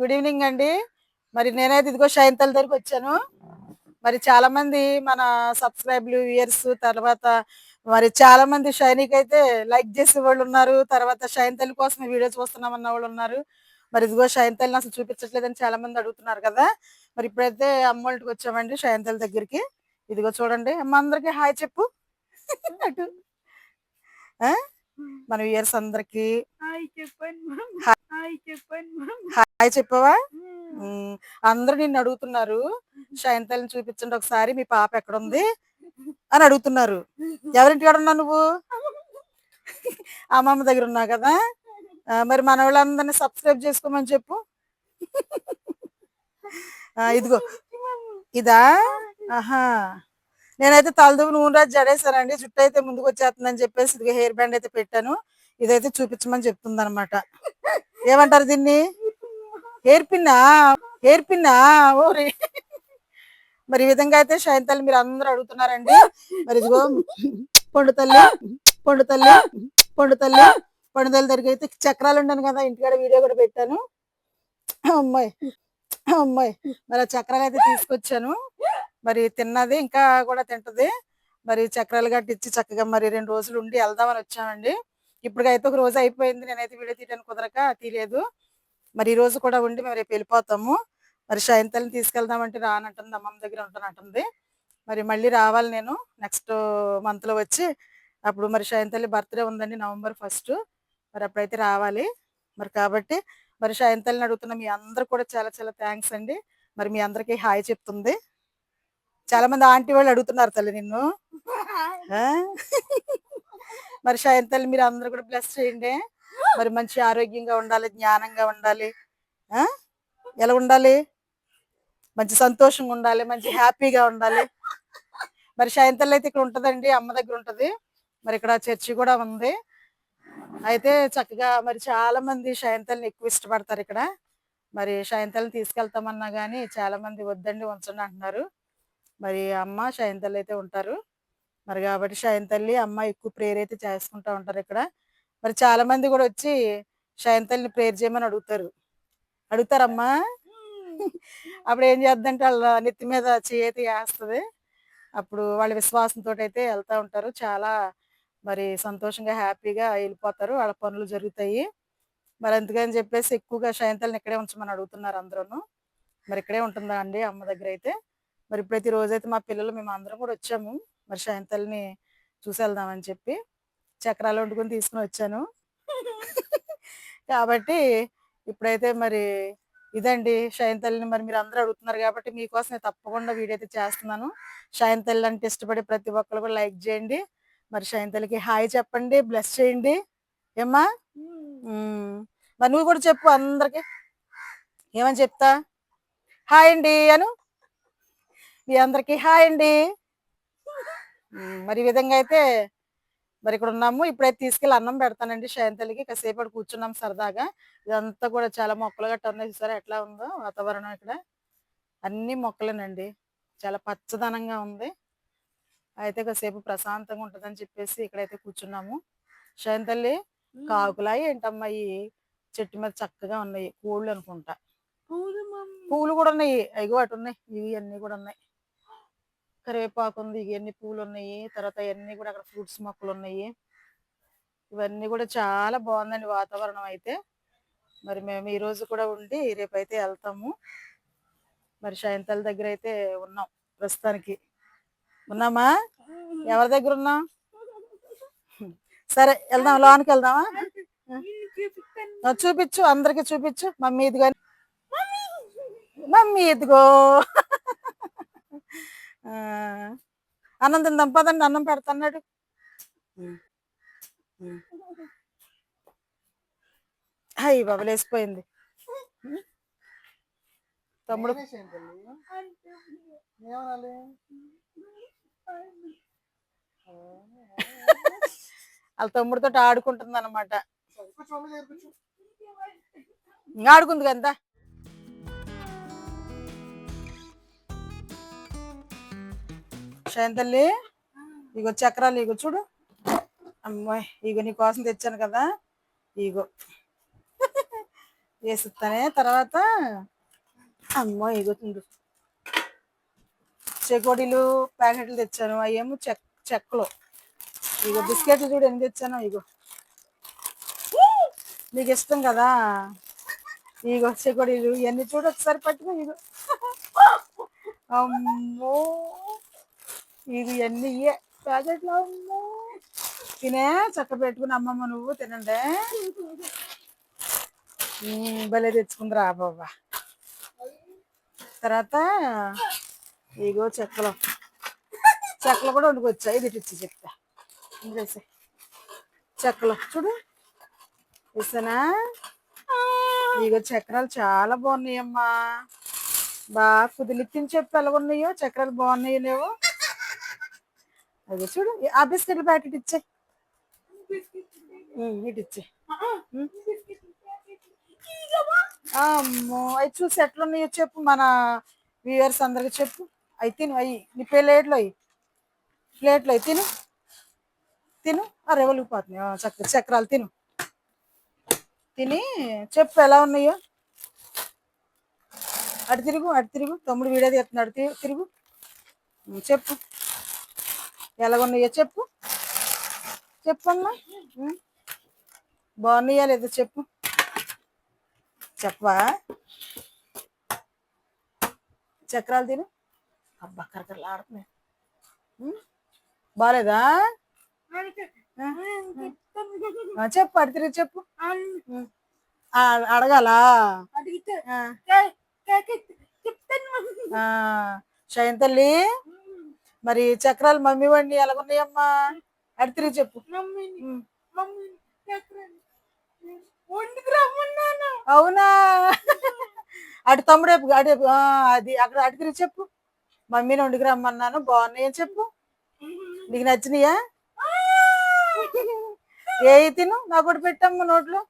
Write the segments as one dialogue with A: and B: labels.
A: Good evening అండి. మరి నేనైతే ఇదిగో షైంతల్ దగ్గరికి వచ్చాను. మరి చాలా మంది మన సబ్స్క్రైబ్లు వ్యూయర్స్ తర్వాత మరి చాలా మంది షైనీకి అయితే లైక్ చేసే వాళ్ళు ఉన్నారు. తర్వాత షైంతల్ కోసం వీడియో చూస్తున్నాం అన్న వాళ్ళు ఉన్నారు. మరి ఇదిగో షైంతల్ని అసలు చూపించట్లేదని చాలా మంది అడుగుతున్నారు కదా. మరి ఇప్పుడైతే అమ్మోళ్ళకి వచ్చామండి షైంతల్ దగ్గరికి. ఇదిగో చూడండి. అమ్మ అందరికి హాయ్ చెప్పు. అటు. ఆ? మన వ్యూయర్స్ అందరికి.
B: హాయ్
A: చెప్పవా? అందరూ నిన్ను అడుగుతున్నారు. షైంతల్ని చూపించండి ఒకసారి మీ పాప ఎక్కడ ఉంది అని అడుగుతున్నారు. ఎవరింటికాడ ఉన్నావు నువ్వు? అమ్మమ్మ దగ్గర ఉన్నావు కదా? మరి మన వాళ్ళందరినీ సబ్స్క్రైబ్ చేసుకోమని చెప్పు. ఇదిగో. ఇదా? ఆహా. నేనైతే తలదువు నూనె రాజు జడేశానండి. జుట్టు అయితే ముందుకు వచ్చేస్తుందని చెప్పేసి ఇదిగో హెయిర్ బ్యాండ్ అయితే పెట్టాను. ఇదైతే చూపించమని చెప్తుంది అనమాట ఏమంటారు దీన్ని? హెయిర్ పిన్నా హెయిర్ పిన్నా ఓరి. మరి ఈ విధంగా అయితే సాయంత్రం మీరు అందరూ అడుగుతున్నారండి. మరి ఇదిగో పండు తల్లి పండు తల్లి పండు తల్లి పండు తల్లి దగ్గర అయితే చక్రాలు ఉండను కదా ఇంటికాడ వీడియో కూడా పెట్టాను. అమ్మాయి అమ్మాయి. మరి ఆ చక్రాలు అయితే తీసుకొచ్చాను. మరి తిన్నది ఇంకా కూడా తింటది. మరి చక్రాలు గట్టి ఇచ్చి చక్కగా మరి రెండు రోజులు ఉండి వెళ్దామని వచ్చామండి. ఇప్పటికైతే ఒక రోజు అయిపోయింది. నేనైతే వీడియో తీయడానికి కుదరక తీయలేదు. మరి ఈ రోజు కూడా ఉండి మేము రేపు వెళ్ళిపోతాము. మరి శయంతల్ని తీసుకెళ్దామంటే రానంటుంది అమ్మమ్మ దగ్గర ఉంటానంటుంది మరి మళ్ళీ రావాలి నేను. నెక్స్ట్ మంత్లో వచ్చి అప్పుడు మరి శయంతల్లి బర్త్డే ఉందండి నవంబర్ ఫస్ట్ మరి అప్పుడైతే రావాలి. మరి కాబట్టి మరి శయంతల్ని అడుగుతున్న మీ అందరు కూడా చాలా చాలా థ్యాంక్స్ అండి. మరి మీ అందరికీ హాయ్ చెప్తుంది. చాలా మంది ఆంటీ వాళ్ళు అడుగుతున్నారు తల్లి నిన్ను. ఆ? మరి శయంతల్లి మీరు అందరు కూడా బ్లెస్ చేయండి. మరి మంచి ఆరోగ్యంగా ఉండాలి జ్ఞానంగా ఉండాలి. ఎలా ఉండాలి? మంచి సంతోషంగా ఉండాలి మంచి హ్యాపీగా ఉండాలి. మరి శయంతల్లి అయితే ఇక్కడ ఉంటదండి అమ్మ దగ్గర ఉంటది. మరి ఇక్కడ చర్చి కూడా ఉంది. అయితే చక్కగా మరి చాలా మంది శయంతల్ని ఎక్కువ ఇష్టపడతారు ఇక్కడ. మరి శయంతల్ని తీసుకెళ్తామన్నా గానీ చాలా మంది వద్దండి ఉంచండి అంటున్నారు. మరి అమ్మ శయంతల్లి అయితే ఉంటారు. మరి కాబట్టి శయంతల్లి అమ్మ ఎక్కువ ప్రేయర్ అయితే చేసుకుంటూ ఉంటారు ఇక్కడ. మరి చాలా మంది కూడా వచ్చి శయంతల్ని ప్రేయర్ చేయమని అడుగుతారు. అడుగుతారమ్మా. అప్పుడు ఏం చేద్దంటే వాళ్ళ నెత్తి మీద చేతి వేస్తుంది. అప్పుడు వాళ్ళ విశ్వాసంతో అయితే వెళ్తా ఉంటారు. చాలా మరి సంతోషంగా హ్యాపీగా వెళ్ళిపోతారు. వాళ్ళ పనులు జరుగుతాయి. మరి అందుకని చెప్పేసి ఎక్కువగా షయంతల్ని ఇక్కడే ఉంచమని అడుగుతున్నారు అందరూ మరి ఇక్కడే ఉంటుందా అండి అమ్మ దగ్గర అయితే? మరి ఇప్పుడైతే రోజైతే మా పిల్లలు మేము అందరం కూడా వచ్చాము. మరి సాయంత్రాన్ని చూసి వెళ్దామని చెప్పి చక్రాలు వండుకొని తీసుకుని వచ్చాను. కాబట్టి ఇప్పుడైతే మరి ఇదండి శయంతల్లిని మరి మీరు అందరూ అడుగుతున్నారు కాబట్టి మీకోసం నేను తప్పకుండా వీడియో అయితే చేస్తున్నాను. శయంతల్లి అంటే ఇష్టపడే ప్రతి ఒక్కరు కూడా లైక్ చేయండి. మరి శయంతల్లికి హాయ్ చెప్పండి బ్లెస్ చేయండి. ఏమ్మా? మరి నువ్వు కూడా చెప్పు అందరికి. ఏమని చెప్తా? హాయ్ అండి అను. మీ అందరికి హాయ్ అండి. మరి ఈ విధంగా అయితే మరి ఇక్కడ ఉన్నాము. ఇప్పుడైతే తీసుకెళ్ళి అన్నం పెడతానండి శయంతల్లికి కాసేపటి కూర్చున్నాం సరదాగా. ఇదంతా కూడా చాలా మొక్కలు గట్ట ఉన్నాయి చూసారా ఎట్లా ఉందో వాతావరణం ఇక్కడ. అన్ని మొక్కలేనండి. చాలా పచ్చదనంగా ఉంది. అయితే కాసేపు ప్రశాంతంగా ఉంటుందని చెప్పేసి ఇక్కడైతే కూర్చున్నాము. శయంతల్లి కాకులా ఏంటమ్మా ఈ చెట్టు మీద చక్కగా ఉన్నాయి. కోళ్ళు అనుకుంటా.
B: పూలు
A: కూడా ఉన్నాయి. అవి అటు ఉన్నాయి. ఇవి అన్ని కూడా ఉన్నాయి. కరివేపాకు ఉంది ఇవన్నీ పూలు ఉన్నాయి తర్వాత ఇవన్నీ కూడా అక్కడ ఫ్రూట్స్ మొక్కలు ఉన్నాయి ఇవన్నీ కూడా చాలా బాగుందండి వాతావరణం అయితే. మరి మేము ఈ రోజు కూడా ఉండి రేపు అయితే వెళ్తాము. మరి సాయంత్రాల దగ్గర అయితే ఉన్నాం ప్రస్తుతానికి. ఉన్నామా? ఎవరి దగ్గర ఉన్నాం? సరే వెళ్దాం లోనికి వెళ్దామా? చూపించు అందరికి చూపించు. మమ్మీ ఇదిగో మమ్మీ ఇదిగో. అన్నం తిందాం పదండి అన్నం పెడతాన్నాడు. అయ్యి బాబు లేసిపోయింది తమ్ముడు వాళ్ళ తమ్ముడితో ఆడుకుంటుంది అనమాట ఇంకా ఆడుకుంది కదా శయంతల్లి ఇగో చక్రాలు ఇగో చూడు. అమ్మాయి ఇగో నీ కోసం తెచ్చాను కదా. ఇగో. వేసిస్తానే తర్వాత అమ్మో ఎగుతుంది చెకోడీలు ప్యాకెట్లు తెచ్చాను. అవేమో చెక్ చెక్కలు. ఇగో బిస్కెట్లు చూడు ఎన్ని తెచ్చాను ఇగో. నీకు ఇష్టం కదా. ఇగో చెకోడీలు ఇవన్నీ చూడు ఒకసారి పట్టుకో ఇగో. అమ్మో. ఇవి అన్ని ఇయ్యే ప్యాకెట్లో తినే చక్క పెట్టుకుని అమ్మమ్మ నువ్వు తినండి. భలే తెచ్చుకుందిరా బాబా. తర్వాత ఇగో చెక్కలు. చెక్కలు కూడా వండుకొచ్చా? ఇది ఇచ్చి చెప్తా. ఇంకేసే చెక్కలు. చూడు. ఇస్తానా ఇగో చక్రాలు చాలా బాగున్నాయమ్మా. బాగా కుదిలిత్తిని చెప్పి ఎలాగున్నాయో? చక్రాలు బాగున్నాయి లేవు? అది చూడు ఆ బిస్కెట్ల ప్యాకెట్ ఇచ్చే. ఇటు ఇచ్చే. అమ్మో అవి చూసి ఎట్లున్నాయో చెప్పు మన వ్యూవర్స్ అందరికి చెప్పు. అవి తిను అవి నీ ప్లేట్లు అవి ప్లేట్లు అవి తిను. తిను. అరే ఒలిగిపోతున్నాయి చక్కెర చక్రాలు తిను. తిని చెప్పు ఎలా ఉన్నాయో. అటు తిరుగు అటు తిరుగు. తమ్ముడు వీడియో తీస్తున్నాడు తిరుగు. చెప్పు. ఎలా ఉన్నాయో చెప్పు. చెప్పమ్మా. బాగున్నాయా లేదో చెప్పు. చెప్పవా? చక్రాలు తిను. అబ్బా కరకరలు ఆడుతున్నాయి? బాగాలేదా చెప్పు తిరిగి చెప్పు. అడగాలా? శయన్ తల్లి. మరి చక్రాలు మమ్మీ వండి ఎలాగున్నాయమ్మా తిరిగి చెప్పు. అవునా? అటు తమ్ముడు అటు అది అక్కడ అటు తిరిగి చెప్పు. మమ్మీని వండుకు రమ్మన్నాను బాగున్నాయి అని చెప్పు. నీకు నచ్చినాయా? ఏ తిను నాకు కూడా పెట్టమ్మా నోట్లో.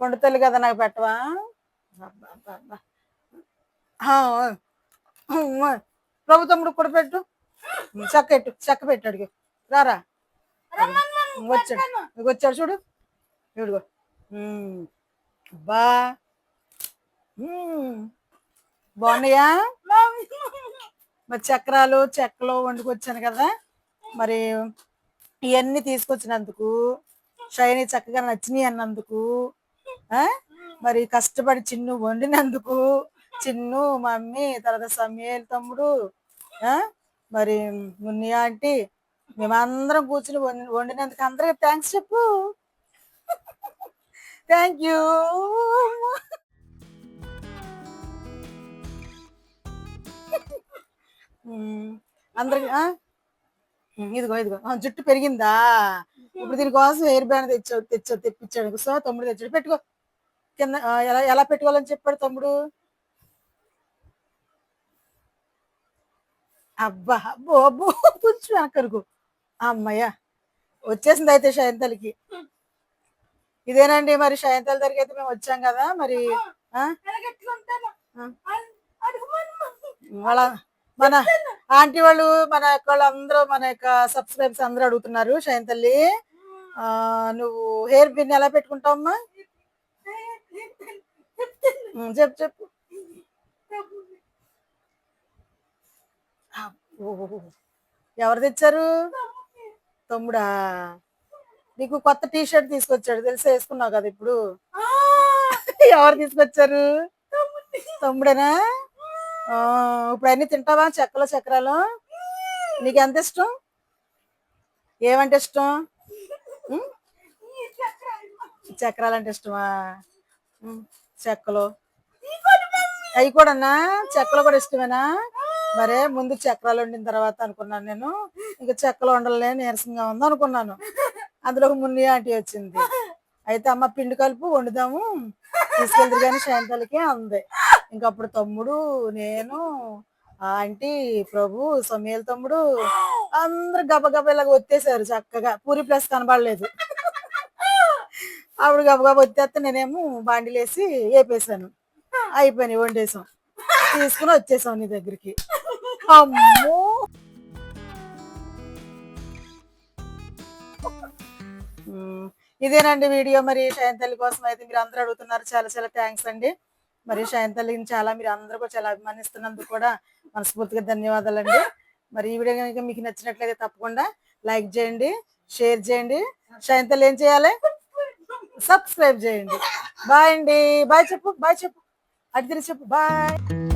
A: వండుతల్లి కదా నాకు పెట్టవా? అబ్బా, అబ్బా, అబ్బా. ఆ, ఆ, ప్రభు తమ్ముడు కూడా పెట్టు. చక్క పెట్టు చక్క పెట్టాడు రారా? వచ్చాడు. వచ్చాడు చూడు. ఇవిడుగో. అబ్బా. ఉమ్. బాగున్నాయా? మరి చక్రాలు చెక్కలు వండుకొచ్చాను కదా. మరి ఇవన్నీ తీసుకొచ్చినందుకు షైనీ చక్కగా నచ్చినాయి అన్నందుకు? మరి కష్టపడి చిన్ను వండినందుకు చిన్ను మమ్మీ తర్వాత సమేల్ తమ్ముడు ఆ? మరి మున్ని ఆంటీ మేమందరం కూర్చుని వండి వండినందుకు అందరికి థ్యాంక్స్ చెప్పు. థ్యాంక్ యూ అందరికి ఆ? ఇదిగో ఇదిగో. జుట్టు పెరిగిందా? ఇప్పుడు దీనికోసం హెయిర్ బ్యాండ్ తెచ్చావు తెచ్చావు తెప్పించాడు సో తమ్ముడు తెచ్చాడు. పెట్టుకో. కింద ఎలా ఎలా పెట్టుకోవాలని చెప్పాడు తమ్ముడు? అబ్బా అబ్బో అబ్బో కొంచెం అమ్మయ్య వచ్చేసింది అయితే శయంతలకి ఇదేనండి మరి శయంతల దగ్గరికి అయితే మేము వచ్చాం కదా మరి వాళ్ళ మన ఆంటీ వాళ్ళు మన యొక్క వాళ్ళందరూ మన యొక్క సబ్స్క్రైబర్స్ అందరూ అడుగుతున్నారు షైన్ తల్లి ఆ, నువ్వు హెయిర్ పిన్ ఎలా పెట్టుకుంటావమ్మా? చెప్పు చెప్పు అబ్బో. ఎవరు తెచ్చారు? తమ్ముడా. నీకు కొత్త టీ షర్ట్ తీసుకొచ్చాడు. తెలిసి వేసుకున్నావు కదా ఇప్పుడు. ఎవరు తీసుకొచ్చారు? తమ్ముడేనా? ఇప్పుడు అన్ని తింటావా చెక్కలు చక్రాలు? నీకు ఎంత ఇష్టం? ఏమంటే ఇష్టం? చక్రాలు అంటే ఇష్టమా? చెక్కలు. అవి కూడానా? చెక్కలు కూడా ఇష్టమేనా? మరే ముందు చక్రాలు వండిన తర్వాత అనుకున్నాను నేను. ఇంకా చెక్కలు వండలే నీరసంగా ఉంది అనుకున్నాను. అందులో ఒక మున్ని ఆంటీ వచ్చింది. అయితే అమ్మ పిండి కలుపు వండుదాము. తీసుకెళ్తారు కానీ సాయంత్రాలకి అంది. ఇంకప్పుడు తమ్ముడు నేను ఆ ఆంటీ ప్రభు సమీల్ తమ్ముడు అందరు గబగబ ఇలాగ వచ్చేసారు చక్కగా. పూరి ప్లస్ కనబడలేదు. అప్పుడు గబగబ వచ్చేస్తే నేనేమో బాండిలేసి వేపేసాను అయిపోయినాయి వండేసాం తీసుకుని వచ్చేసాం నీ దగ్గరికి. అమ్మో! ఇదేనండి వీడియో. మరి షైన్ తల్లి కోసం అయితే మీరు అందరూ అడుగుతున్నారు. చాలా చాలా థ్యాంక్స్ అండి. మరి షైన్ తల్లిని చాలా మీరు అందరూ కూడా చాలా అభిమానిస్తున్నందుకు కూడా మనస్ఫూర్తిగా ధన్యవాదాలండి. మరి ఈ వీడియో కనుక మీకు నచ్చినట్లయితే తప్పకుండా లైక్ చేయండి షేర్ చేయండి. షైన్ తల్లి ఏం చేయాలి? సబ్స్క్రైబ్ చేయండి. బాయ్ అండి. బాయ్ చెప్పు బాయ్ చెప్పు. అటు చెప్పు. బాయ్.